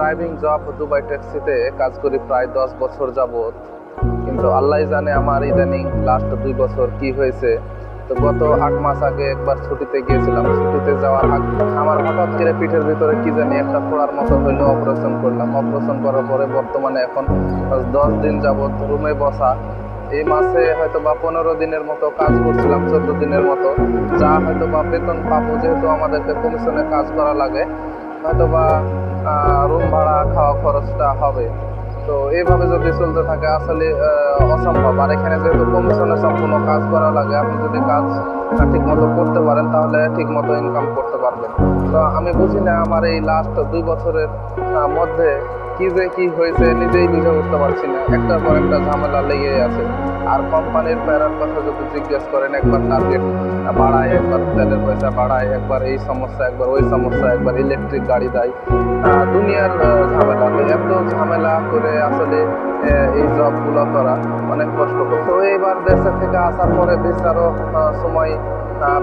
Driving job Dubai ট্যাক্সিতে কাজ করি প্রায় দশ বছর যাবত কিন্তু আল্লাহ জানে আমার ইদানিং লাস্ট দুই বছর কি হয়েছে। তো গত আট মাস আগে একবার ছুটিতে গিয়েছিলাম। ছুটিতে যাওয়ার আগে আমার হঠাৎ করে পিঠের ভিতরে কি জানি একটা ফোড়ার মতো হইল অপারেশন করলাম। অপারেশন করার পরে বর্তমানে এখন দশ দিন যাবৎ রুমে বসা। এই মাসে হয়তো বা পনেরো দিনের মতো কাজ করছিলাম, চোদ্দ দিনের মতো। যা হয়তো বা বেতন পাবো যেহেতু আমাদেরকে কমিশনে কাজ করা লাগে। হয়তো বা রুম ভাড়া খাওয়া খরচটা হবে। তো এইভাবে যদি চলতে থাকে, আসলে অসম্ভব। আর এখানে যেহেতু কমিশনে সম্পূর্ণ কাজ করা লাগে, আপনি যদি কাজ ঠিক মতো করতে পারেন, তাহলে ঠিক মতো ইনকাম করতে পারবেন। তো আমি বুঝি না, আমার এই লাস্ট দুই বছরের মধ্যে কি যে কি হয়েছে নিজেই বুঝে বুঝতে পারছি না। একটার পর একটা ঝামেলা লেগে আছে। আর কোম্পানির প্যারার কথা যদি জিজ্ঞেস করেন, একবার টার্গেট বাড়ায়, একবার তেলের পয়সা বাড়ায়, একবার এই সমস্যা, একবার ওই সমস্যা, একবার ইলেকট্রিক গাড়ি দেয়। দুনিয়ার ঝামেলা। এত ঝামেলা করে আসলে এই জবগুলো করা অনেক কষ্ট তো এবার দেশে থেকে আসার পরে ভিসারও সময়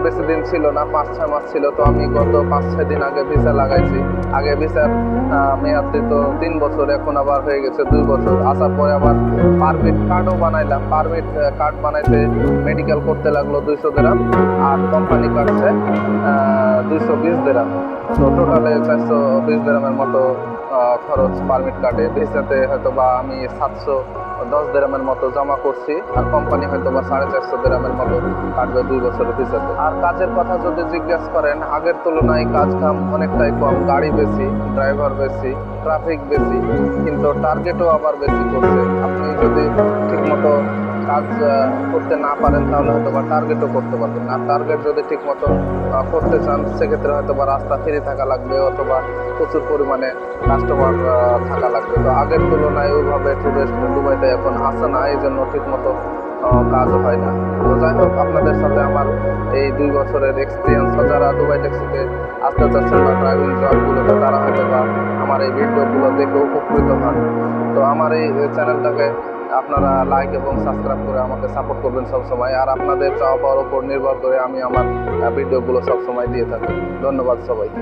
বেশি দিন ছিল না, পাঁচ, ছয় মাস ছিল। তো আমি গত পাঁচ, ছয় দিন আগে ভিসা লাগাইছি। আগে ভিসার মেয়াদ দিত তিন বছর, এখন আবার হয়ে গেছে দুই বছর। আসার পরে আবার পারমিট কার্ডও বানাইলাম। পারমিট কার্ড বানাইতে মেডিকেল করতে লাগল দুইশো গ্রাম আর কোম্পানি কাটছে দুইশো বিশ গ্রাম। তো টোটালে চারশো বিশ গ্রামের মতো খরচ পারমিট কাটে ভিসাতে হয়তো বা আমি সাতশো দশ দেরামের মতো জমা করছি আর কোম্পানি হয়তো বা সাড়ে চারশো দেরামের মতো কাটবে দুই বছরের ভিসাতে আর কাজের কথা যদি জিজ্ঞেস করেন, আগের তুলনায় কাজ কাম অনেকটাই কম। গাড়ি বেশি ড্রাইভার বেশি ট্রাফিক বেশি, কিন্তু টার্গেটও আবার বেশি করছে। আপনি যদি ঠিকমতো কাজ করতে না পারেন তাহলে হয়তো বা টার্গেটও করতে পারবেন না। টার্গেট যদি ঠিক মতো করতে চান, সেক্ষেত্রে হয়তো বা রাস্তা ফ্রি থাকা লাগবে অথবা প্রচুর পরিমাণে কাস্টমার থাকা লাগবে। তো আগের তুলনায় ওইভাবে টুরিস্ট দুবাইতে এখন আসে না এই জন্য ঠিক মতো কাজ হয় না। তো যাই হোক, আপনাদের সাথে আমার এই দুই বছরের এক্সপিরিয়েন্স যারা দুবাই ট্যাক্সিতে আসতে চাচ্ছেন বা ড্রাইভিং জবগুলোতে তারা হয়তো বা আমার এই ভিডিওগুলো দেখে উপকৃত হন। তো আমার এই চ্যানেলটাকে আপনারা লাইক এবং সাবস্ক্রাইব করে আমাকে সাপোর্ট করবেন সবসময়। আর আপনাদের চাওয়া পাওয়ার উপর নির্ভর করে আমি আমার ভিডিওগুলো সবসময় দিয়ে থাকি। ধন্যবাদ সবাইকে।